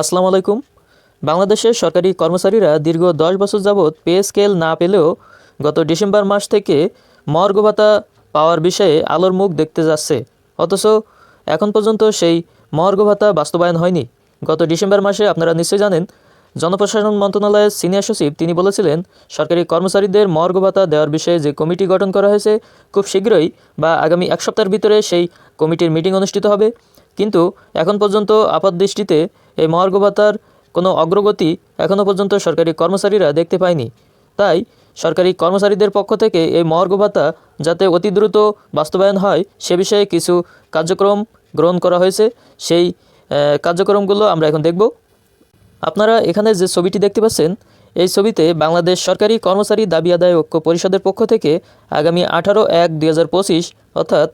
আসসালামু আলাইকুম। বাংলাদেশের সরকারি কর্মচারীরা দীর্ঘ দশ বছর যাবৎ পে স্কেল না পেলেও গত ডিসেম্বর মাস থেকে মর্গ ভাতা পাওয়ার বিষয়ে আলোর মুখ দেখতে যাচ্ছে। অথচ এখন পর্যন্ত সেই মর্গ ভাতা বাস্তবায়ন হয়নি। গত ডিসেম্বর মাসে আপনারা নিশ্চয়ই জানেন, জনপ্রশাসন মন্ত্রণালয়ের সিনিয়র সচিব তিনি বলেছিলেন, সরকারি কর্মচারীদের মর্গ ভাতা দেওয়ার বিষয়ে যে কমিটি গঠন করা হয়েছে, খুব শীঘ্রই বা আগামী এক সপ্তাহের ভিতরে সেই কমিটির মিটিং অনুষ্ঠিত হবে। কিন্তু এখন পর্যন্ত আপাত দৃষ্টিতে এই মহার্ঘ ভাতার কোনো অগ্রগতি এখনও পর্যন্ত সরকারি কর্মচারীরা দেখতে পায়নি। তাই সরকারি কর্মচারীদের পক্ষ থেকে এই মহার্ঘ ভাতা যাতে অতি দ্রুত বাস্তবায়ন হয়, সে বিষয়ে কিছু কার্যক্রম গ্রহণ করা হয়েছে। সেই কার্যক্রমগুলো আমরা এখন দেখব। আপনারা এখানে যে ছবিটি দেখতে পাচ্ছেন, এই ছবিতে বাংলাদেশ সরকারি কর্মচারী দাবি আদায় ঐক্য পরিষদের পক্ষ থেকে আগামী আঠারো এক দুই অর্থাৎ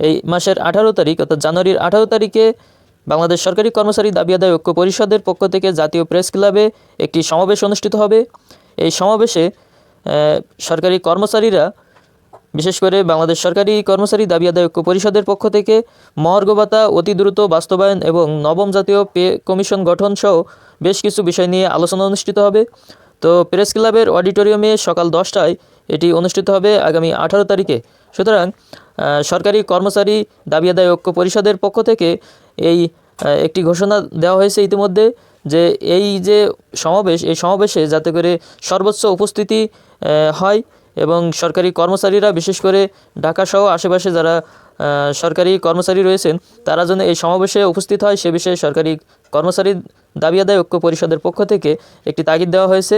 এই মাসের আঠারো তারিখ, অর্থাৎ জানুয়ারির আঠারো তারিখে বাংলাদেশ সরকারি কর্মচারী দাবি আদায় ঐক্য পরিষদের পক্ষ থেকে জাতীয় প্রেস ক্লাবে একটি সমাবেশ অনুষ্ঠিত হবে। এই সমাবেশে সরকারি কর্মচারীরা, বিশেষ করে বাংলাদেশ সরকারি কর্মচারী দাবি আদায় ঐক্য পরিষদের পক্ষ থেকে মহার্ঘ ভাতা, অতি দ্রুত বাস্তবায়ন এবং নবম জাতীয় পে কমিশন গঠন সহ বেশ কিছু বিষয় নিয়ে আলোচনা অনুষ্ঠিত হবে। তো প্রেস ক্লাবের অডিটোরিয়ামে সকাল দশটায় এটি অনুষ্ঠিত হবে আগামী আঠারো তারিখে। সুতরাং সরকারি কর্মচারী দাবি আদায় ঐক্য পরিষদের পক্ষ থেকে এই একটি ঘোষণা দেওয়া হয়েছে ইতিমধ্যে যে এই যে সমাবেশ, এই সমাবেশে যাতে করে সর্বোচ্চ উপস্থিতি হয় এবং সরকারি কর্মচারীরা, বিশেষ করে ঢাকাসহ আশেপাশে যারা সরকারি কর্মচারী রয়েছেন, তারা যেন এই সমাবেশে উপস্থিত হয়, সে বিষয়ে সরকারি কর্মচারী দাবি আদায় ঐক্য পরিষদের পক্ষ থেকে একটি তাগিদ দেওয়া হয়েছে।